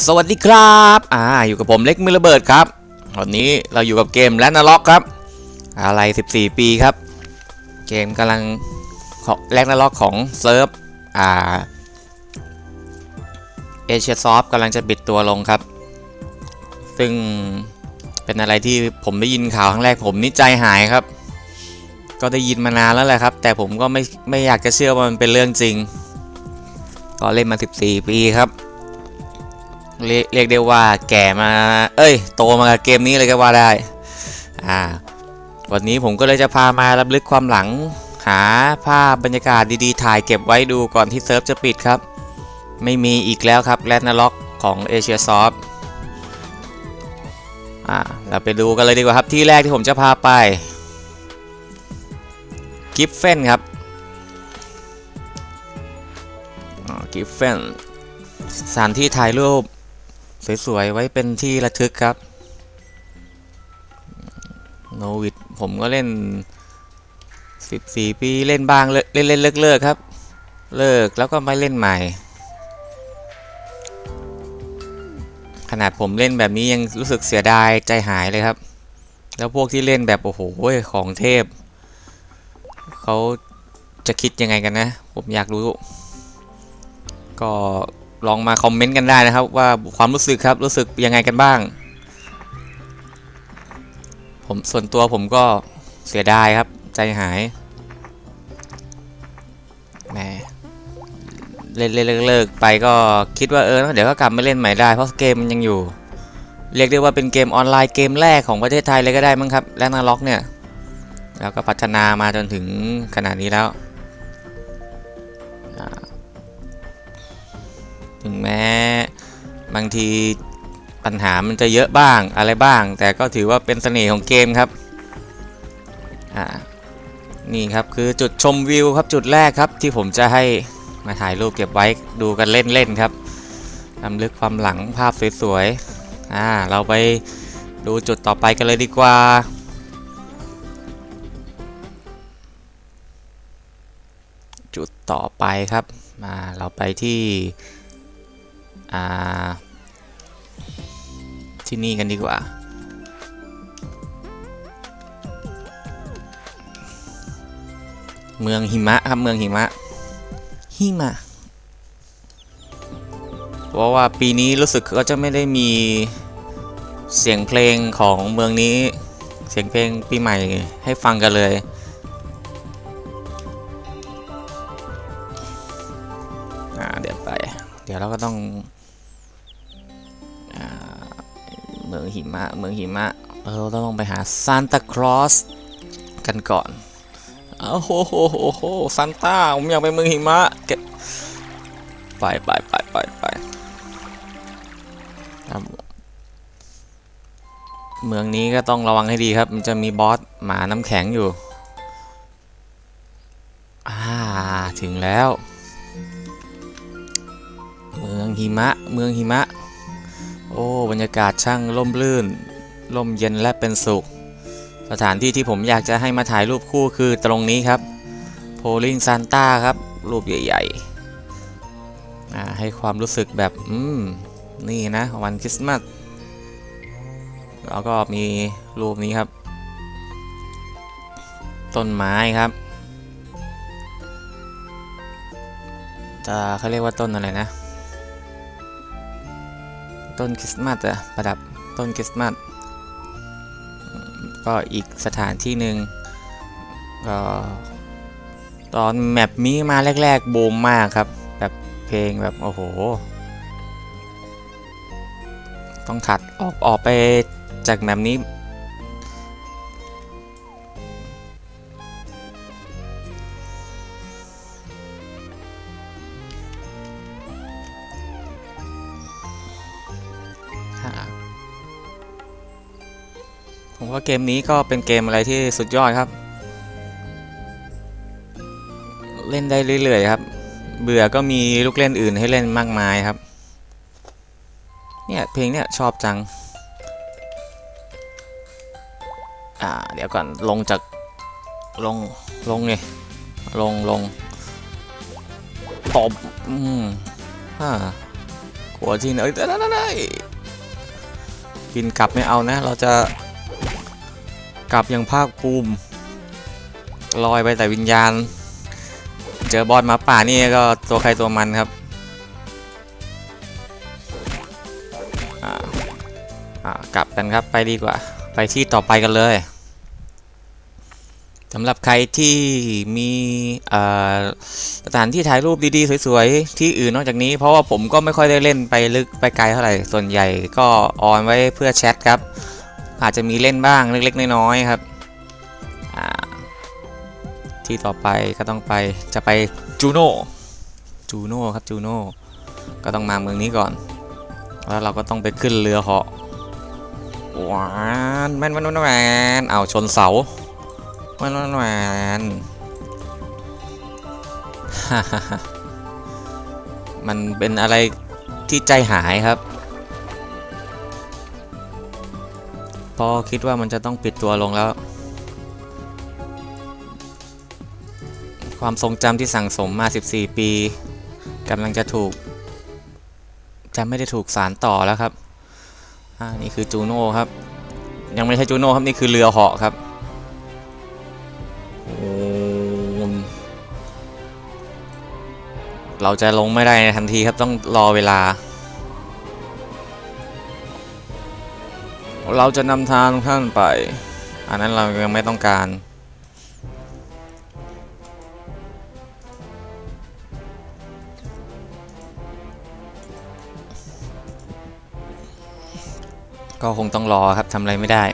สวัสดีครับ อ่า อยู่กับผมเล็กมือระเบิดครับ วันนี้เราอยู่กับเกมแลนนาล็อกครับ อะไร 14 ปีครับ เกมกำลังของแลนนาล็อกของเซิร์ฟ อ่า เอเชียซอฟกำลังจะปิดตัวลงครับ ซึ่งเป็นอะไรที่ผมได้ยินข่าวครั้งแรกผมนี่ใจหายครับ ก็ได้ยินมานานแล้วแหละครับ แต่ผมก็ไม่ไม่อยากจะเชื่อว่ามันเป็นเรื่องจริง ก็เล่นมา 14 ปีครับ เรียกเรียกได้ว่าแก่มา เอ้ย โตมากับเกมนี้เลยก็ว่าได้ อ่า วันนี้ผมก็เลยจะพามารับลึกความหลัง หาภาพบรรยากาศดีๆ ถ่ายเก็บไว้ดูก่อนที่เซิร์ฟจะปิดครับ ไม่มีอีกแล้วครับแรดนาล็อกของเอเชียซอฟอ่า เราไปดูกันเลยดีกว่าครับ ที่แรกที่ผมจะพาไป กิฟเฟนครับกิฟเฟนสถานที่ถ่ายรูป สวยๆ ไว้เป็นที่ระทึกครับ โนวิดผมก็เล่น 14 ปีเล่นบ้างเลิกเล่นเล่นเลิกเลิกครับ เลิกแล้วก็ไม่เล่นใหม่ ขนาดผมเล่นแบบนี้ยังรู้สึกเสียดายใจหายเลยครับ แล้วพวกที่เล่นแบบ โอ้โหของเทพ เขาจะคิดยังไงกันนะ ผมอยากรู้ ก็ ลองมาคอมเมนต์กันได้นะครับ ว่าความรู้สึกครับรู้สึกยังไงกันบ้าง ผมส่วนตัวผมก็เสียดายครับ ใจหายแหมเล่นเล่นเลิกไปก็คิดว่าเออเดี๋ยวก็กลับมาเล่นใหม่ได้เพราะเกมมันยังอยู่ เรียกได้ว่าเป็นเกมออนไลน์เกมแรกของประเทศไทยเลยก็ได้มั้งครับ และนาล็อกเนี่ย แล้วก็พัฒนามาจนถึงขนาดนี้แล้ว ถึงแม้ บางทีปัญหามันจะเยอะบ้างอะไรบ้าง แต่ก็ถือว่าเป็นเสน่ห์ของเกมครับอ่านี่ครับคือจุดชมวิวครับจุดแรกครับที่ผมจะให้มาถ่ายรูปเก็บไว้ดูกันเล่นๆครับนำลึกความหลังภาพสวยๆอ่าเราไปดูจุดต่อไปกันเลยดีกว่าจุดต่อไปครับ มาเราไปที่ ที่นี่กันดีกว่า เมืองหิมะครับเมืองหิมะหิมะเพราะว่าปีนี้รู้สึกก็จะไม่ได้มีเสียงเพลงของเมืองนี้ เสียงเพลงปีใหม่ให้ฟังกันเลย เมืองหิมะ เราต้องไปหาซานตาคลอสกันก่อนโอ้โหโหโหโหซานต้าผมอยากไปเมืองหิมะเก็บไปไปไปไปไปเมืองนี้ก็ต้องระวังให้ดีครับ มันจะมีบอสหมาน้ำแข็งอยู่ อ่า ถึงแล้ว เมืองหิมะ เมืองหิมะ โอ้บรรยากาศช่างร่มรื่นร่มเย็นและเป็นสุข สถานที่ที่ผมอยากจะให้มาถ่ายรูปคู่คือตรงนี้ครับโพลิงซานต้าครับ รูปใหญ่ๆอ่าให้ความรู้สึกแบบ อืม นี่นะ วันคริสต์มาสแล้วก็มีรูปนี้ครับ ต้นไม้ครับ จะเขาเรียกว่าต้นอะไรนะ ต้นคริสต์มาสอะประดับต้นคริสต์มาสก็อีกสถานที่หนึ่งก็ตอนแมปนี้มาแรก ๆ บูมมากครับ แบบเพลงแบบโอ้โห ต้องถัดออกออกไปจากแมปนี้ ผมว่าเกมนี้ก็เป็นเกมอะไรที่สุดยอดครับ เล่นได้เรื่อยๆครับ เบื่อก็มีลูกเล่นอื่นให้เล่นมากมายครับ เนี่ยเพลงเนี่ยชอบจัง อ่าเดี๋ยวก่อนลงจากลงลงไงลงลงตบอืมอ่าหัวที่ไหนเอ้ยได้ได้ได้บินกลับไม่เอานะ เราจะ กลับย่างภาคภูมิ ลอยไปแต่วิญญาณ เจอบอสมาป่านี่ก็ตัวใครตัวมันครับกลับกันครับไปดีกว่า ไปที่ต่อไปกันเลยสำหรับใครที่มีสถานที่ถ่ายรูปดีๆ สวยๆ ที่อื่นนอกจากนี้ เพราะว่าผมก็ไม่ค่อยได้เล่นไปลึกไปไกลเท่าไหร่ ส่วนใหญ่ก็ออนไว้เพื่อแชทครับ อาจจะมีเล่นบ้างเล็กๆน้อยๆครับที่ต่อไปก็ต้องไปจะไปจูโน่จูโน่ครับจูโน่ก็ต้องมาเมืองนี้ก่อน แล้วเราก็ต้องไปขึ้นเรือเหาะหวานแม่นแม่นแม่นแมนเอาชนเสาแม่นแม่นแม่นฮ่าฮมันเป็นอะไรที่ใจหายครับ พอคิดว่ามันจะต้องปิดตัวลงแล้ว ความทรงจำที่สั่งสมมา 14 ปีกำลังจะถูกจะไม่ได้ถูกสารต่อแล้วครับอ่านี่คือจูโน่ครับ ยังไม่ใช่จูโน่ครับนี่คือเรือเหาะครับเราจะลงไม่ได้ในทันทีครับต้องรอเวลา เราจะนำทางท่านไป อันนั้นเรายังไม่ต้องการ ก็คงต้องรอครับทำอะไรไม่ได้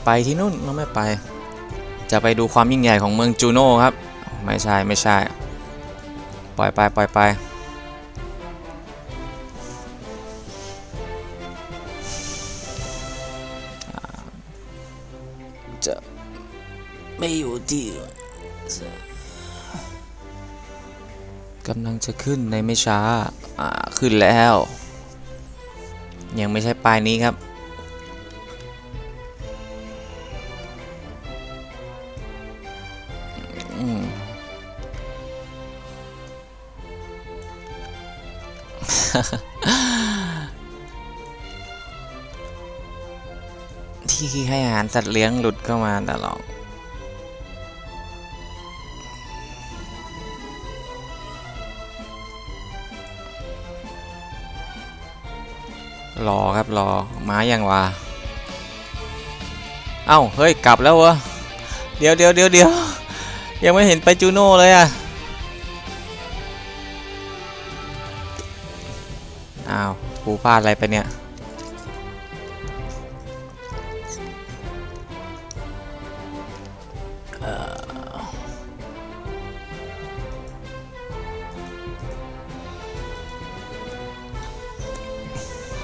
ไม่ไปที่นู่นเราไม่ไป จะไปดูความยิ่งใหญ่ของเมืองจูโน่ครับ ไม่ใช่ไม่ใช่ ปล่อยไปปล่อยไป จะไม่อยู่ที่กำลังจะขึ้นในไม่ช้าอ่าขึ้นแล้ว ยังไม่ใช่ปลายนี้ครับ ที่ให้อาหารสัตว์เลี้ยงหลุดเข้ามาตลอดรอครับรอมาอย่างวะเอ้า เฮ้ย กลับแล้ววะเดี๋ยวเดี๋ยวเดี๋ยวเดี๋ยวยังไม่เห็นไปจูโน่เลยอะ อ้าวกูพลาดอะไรไปเนี่ย เออ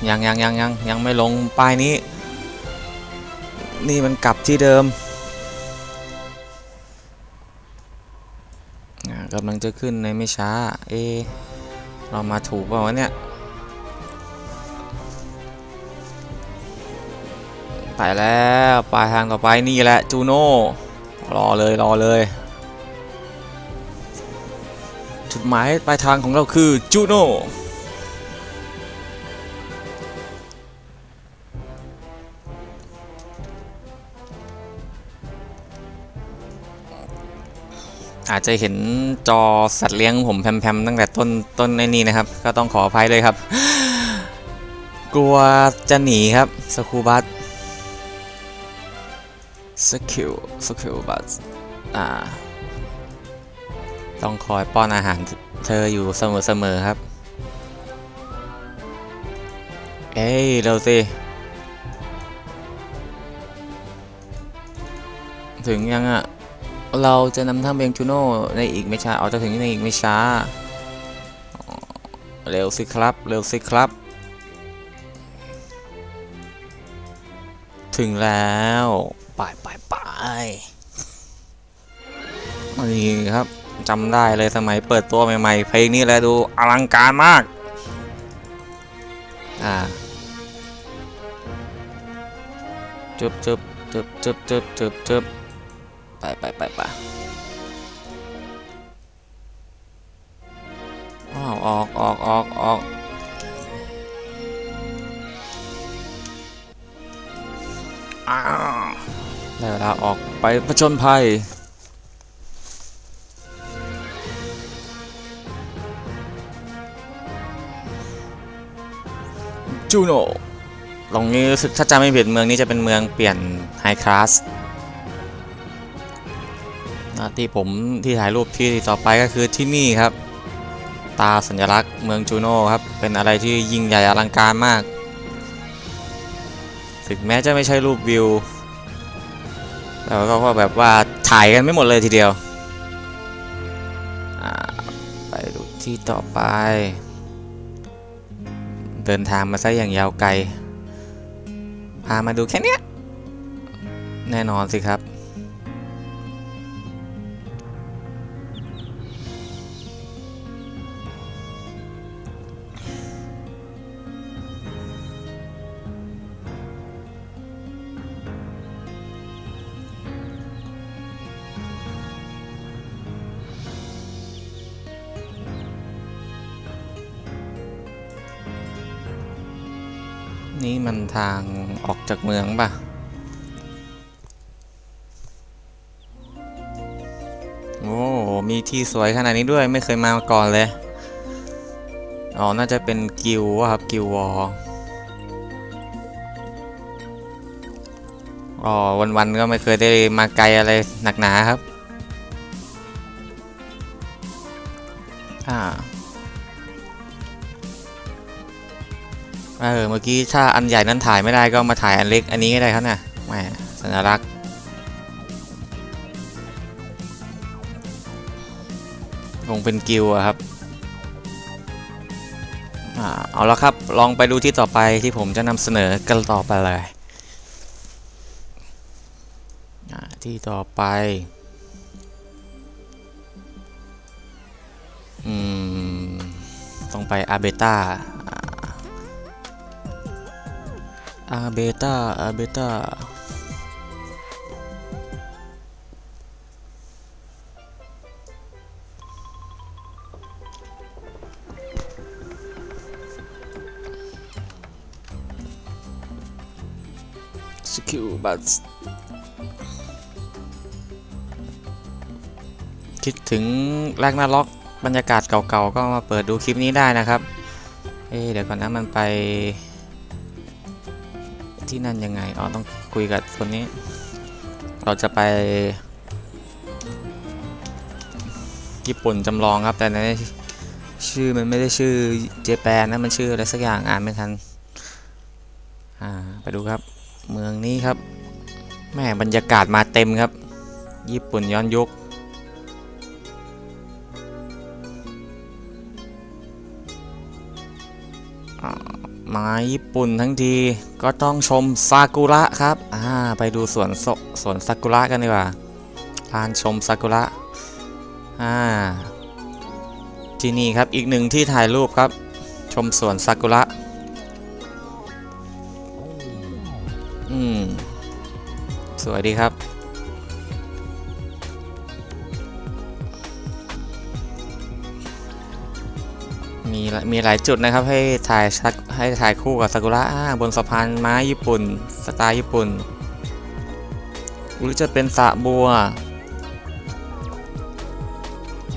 ยังยังยังยังยังไม่ลงป้ายนี้ นี่มันกลับที่เดิมกำลังจะขึ้นในไม่ช้า เอ เรามาถูกเปล่าวะเนี่ย ไปแล้วปลายทางต่อไปนี่แหละจูโน่รอเลยรอเลย จุดหมายปลายทางของเราคือจูโน่อาจจะเห็นจอสัตว์เลี้ยงผมแพมๆตั้งแต่ต้นต้นไอ้นี่นะครับ ก็ต้องขออภัยเลยครับ กลัวจะหนีครับสคูบัส สกิลสกิลบัสอ่า ต้องคอยป้อนอาหารเธออยู่เสมอๆครับ เอ้ยเร็วสิ ถึงยังอะ เราจะนำท่าเบงจูโน่ในอีกไม่ช้าเอาจะถึงในอีกไม่ช้า เร็วสิครับ เร็วสิครับ ถึงแล้ว ไปไปไปนี่ครับจำได้เลยสมัยเปิดตัวใหม่ๆเพลงนี้แหละดูอลังการมาก อ่าจุบจุบจุบจุบจุบจุบจุบไปไปไปไปอ้าวออกออกออกออก ได้เวลาออกไปผจญภัย จูโน่ตรงนี้รู้สึกถ้าจำไม่ผิดเมืองนี้จะเป็นเมืองเปลี่ยนไฮคลาสที่ผมที่ถ่ายรูปที่ต่อไปก็คือที่นี่ครับ ตาสัญลักษณ์เมืองจูโน่ครับ เป็นอะไรที่ยิ่งใหญ่อลังการมาก ถึงแม้จะไม่ใช่รูปวิว แล้วก็แบบว่าถ่ายกันไม่หมดเลยทีเดียวไปดูที่ต่อไป เดินทางมาซะอย่างยาวไกล พามาดูแค่นี้แน่นอนสิครับ ทางออกจากเมืองป่ะ โอ้ มีที่สวยขนาดนี้ด้วยไม่เคยมาก่อนเลย อ๋อ น่าจะเป็นกิวครับ กิววอลอ๋อ วันๆก็ไม่เคยได้มาไกลอะไรหนักหนาครับ อ่า เออเมื่อกี้ถ้าอันใหญ่นั้นถ่ายไม่ได้ก็มาถ่ายอันเล็กอันนี้ก็ได้ครับนะแหมสัญลักษณ์คงเป็นกิวอะครับอ่าเอาละครับลองไปดูที่ต่อไปที่ผมจะนำเสนอกันต่อไปเลยที่ต่อไปอืมต้องไปอาเบต้า อาเบต้าอาเบต้าสกิลบัสคิดถึงแรกหน้าล็อกบรรยากาศเก่าๆ ก็มาเปิดดูคลิปนี้ได้นะครับ เอ๊เดี๋ยวก่อนนะมันไป ที่นั่นยังไง อ๋อ ต้องคุยกับคนนี้ เราจะไป ญี่ปุ่นจำลองครับ แต่ในชื่อมันไม่ได้ชื่อเจแปนนะ มันชื่ออะไรสักอย่างอ่านไม่ทัน อ่า ไปดูครับ เมืองนี้ครับ แม่บรรยากาศมาเต็มครับ ญี่ปุ่นย้อนยุค มาญี่ปุ่นทั้งทีก็ต้องชมซากุระครับอ่าไปดูสวนสสวนซากุระกันดีกว่าลานชมซากุระอ่าที่นี่ครับอีกหนึ่งที่ถ่ายรูปครับ ชมสวนซากุระอืมสวยดีครับ มีมีหลายจุดนะครับให้ถ่ายสักให้ถ่ายคู่กับซากุระบนสะพานไม้ญี่ปุ่น สไตล์ญี่ปุ่น หรือจะเป็นสระบัว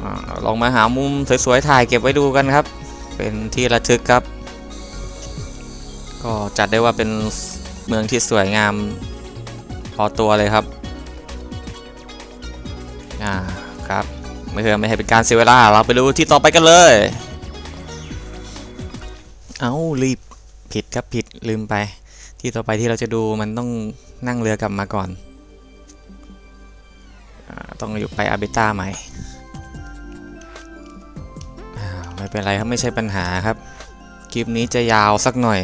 อลองมาหามุมสวยๆถ่ายเก็บไว้ดูกันครับ เป็นที่ระทึกครับ ก็จัดได้ว่าเป็นเมืองที่สวยงามพอตัวเลยครับ อ่าครับ ไม่เคยไม่ให้เป็นการเสียเวลา เราไปดูที่ต่อไปกันเลย เอารีบผิดครับผิดลืมไป ที่ต่อไปที่เราจะดูมันต้องนั่งเรือกลับมาก่อนอต้องอยู่ไปอาเบต้าใหม่ไม่เป็นไรครับไม่ใช่ปัญหาครับ คลิปนี้จะยาวสักหน่อย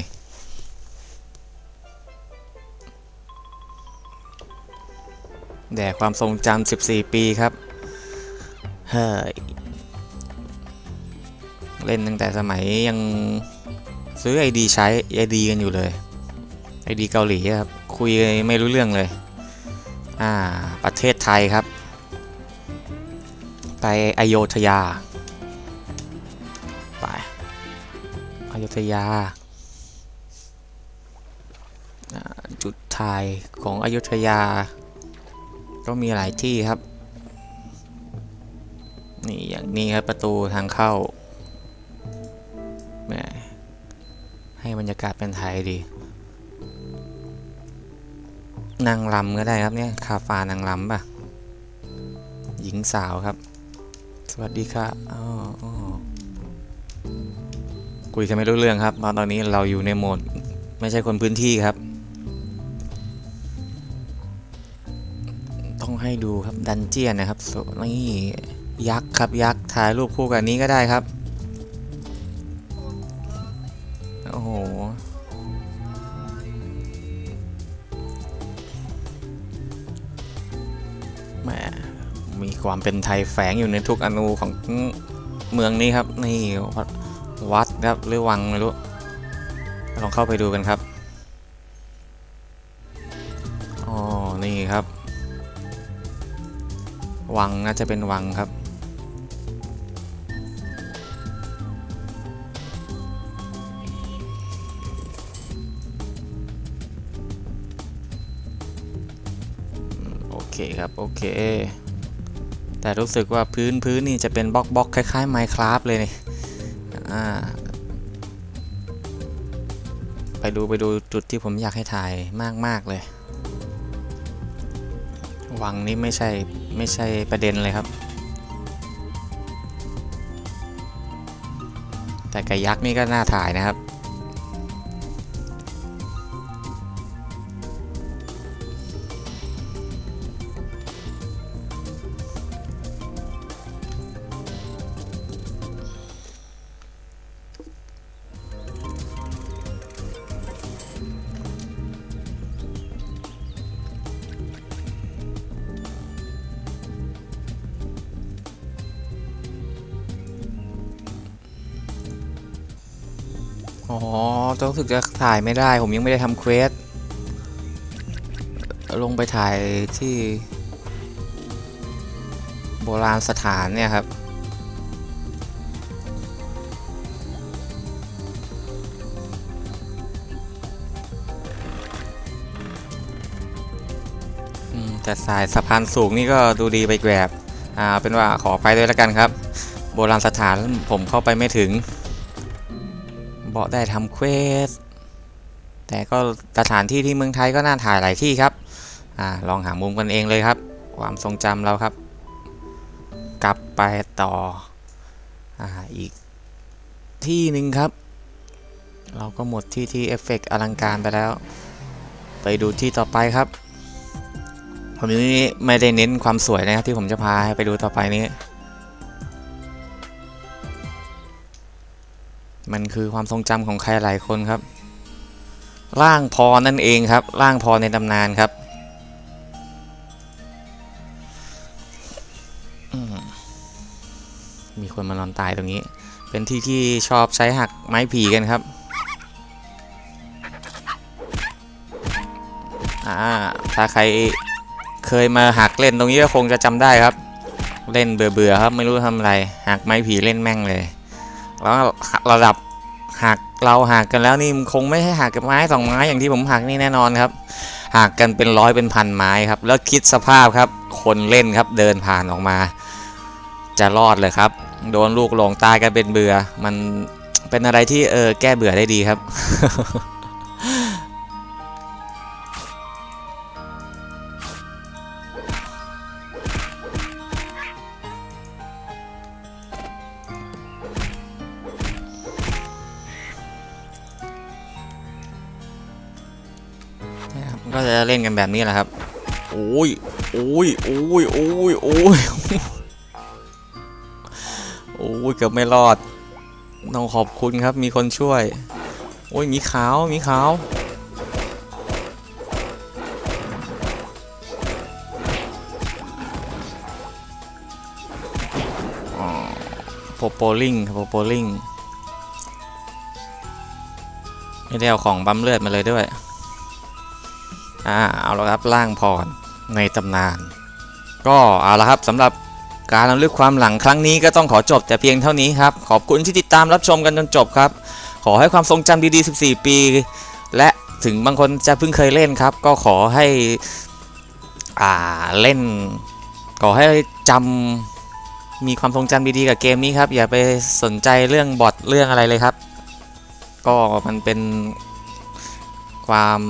แด่ความทรงจำ14 ปีครับ เฮ้ย เล่นตั้งแต่สมัยยัง ซื้อไอดีใช้ไอดีกันอยู่เลยไอดีเกาหลีครับ คุยไม่รู้เรื่องเลย อ่า ประเทศไทยครับ ไปอโยธยา ไปอโยธยาอ่าจุดถ่ายของอโยธยา ก็มีหลายที่ครับ นี่อย่างนี้ครับประตูทางเข้าแหม ให้บรรยากาศเป็นไทยดีนางรำก็ได้ครับเนี่ยคาฟานางรำป่ะ หญิงสาวครับ สวัสดีค่ะอ๋อคุยกันไม่รู้เรื่องครับเพราะตอนนี้เราอยู่ในโหมด ไม่ใช่คนพื้นที่ครับ ต้องให้ดูครับดันเจียนนะครับนี่ยักษ์ครับยักษ์ถ่ายรูปคู่กับนี้ก็ได้ครับ ความเป็นไทยแฝงอยู่ในทุกอนูของเมืองนี้ครับ นี่วัดครับหรือวังไม่รู้ลองเข้าไปดูกันครับอ๋อนี่ครับ วังน่าจะเป็นวังครับโอเคครับ โอเค แต่รู้สึกว่าพื้นพื้นนี่จะเป็นบล็อกบล็อกคล้ายๆ Minecraft เลยนี่ไปดูไปดูจุดที่ผมอยากให้ถ่ายมาก ๆ เลย วังนี้ไม่ใช่ ไม่ใช่ประเด็นเลยครับ แต่ไก่ยักษ์นี่ก็น่าถ่ายนะครับ ต้องรู้สึกจะถ่ายไม่ได้ ผมยังไม่ได้ทำเควส ลงไปถ่ายที่ โบราณสถานเนี่ยครับ แต่สายสะพานสูงนี่ก็ดูดีไปแกรบอ่าเป็นว่าขอไปด้วยแล้วกันครับ โบราณสถานผมเข้าไปไม่ถึง บอกได้ทำเควส แต่ก็สถานที่ที่เมืองไทยก็น่าถ่ายหลายที่ครับอลองหามุมกันเองเลยครับ ความทรงจำเราครับ กลับไปต่อออีกที่หนึ่งครับ เราก็หมดที่ที่เอฟเฟกต์อลังการไปแล้ว ไปดูที่ต่อไปครับ ผมนี้ไม่ได้เน้นความสวยนะครับที่ผมจะพาไปดูต่อไปนี้ มันคือความทรงจำของใครหลายคนครับ ร่างพอนั่นเองครับ ร่างพอในตำนานครับมมีคนมานอนตายตรงนี้ เป็นที่ที่ชอบใช้หักไม้ผีกันครับ อ่า ถ้าใครเคยมาหักเล่นตรงนี้ก็คงจะจำได้ครับ เล่นเบื่อๆครับ ไม่รู้ทำอะไรหักไม้ผีเล่นแม่งเลย แล้วระดับ หักเราหักกันแล้วนี่คงไม่ให้หักกับไม้สองไม้อย่างที่ผมหักนี่แน่นอนครับหักกันเป็นร้อยเป็นพันไม้ครับ แล้วคิดสภาพครับ คนเล่นครับเดินผ่านออกมา จะรอดเลยครับ โดนลูกหลงตายกันเป็นเบื่อ มันเป็นอะไรที่เออแก้เบื่อได้ดีครับ แบบนี้แหละครับ โอ้ย โอ้ย โอ้ย โอ้ย โอ้ย โอ้ย เกือบไม่รอด ต้องขอบคุณครับ มีคนช่วย โอ้ย มีขาว มีขาวอ๋อโปโปลิงโปโปลิงไม่ได้เอาของบัมเลือดมาเลยด้วย อ่าเอาละครับร่างพรในตำนาน ก็เอาละครับสำหรับการรำลึกความหลังครั้งนี้ก็ต้องขอจบแต่เพียงเท่านี้ครับ ขอบคุณที่ติดตามรับชมกันจนจบครับ ขอให้ความทรงจำดีๆ 14 ปี และถึงบางคนจะเพิ่งเคยเล่นครับ ก็ขอให้อ่าเล่น ขอให้จำมีความทรงจำดีๆกับเกมนี้ครับ อย่าไปสนใจเรื่องบอทเรื่องอะไรเลยครับ ก็มันเป็นความ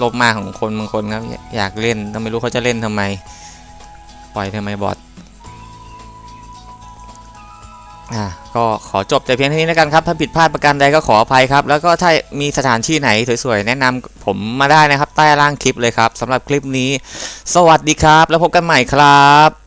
โลภมากของคนบางคนครับ อยากเล่นแต่ไม่รู้เขาจะเล่นทำไม ปล่อยทำไมบอทอะก็ขอจบแต่เพียงเท่านี้แล้วกันครับ ถ้าผิดพลาดประการใดก็ขออภัยครับ แล้วก็ถ้ามีสถานที่ไหนสวยๆ แนะนำผมมาได้นะครับ ใต้ล่างคลิปเลยครับสำหรับคลิปนี้ สวัสดีครับ แล้วพบกันใหม่ครับ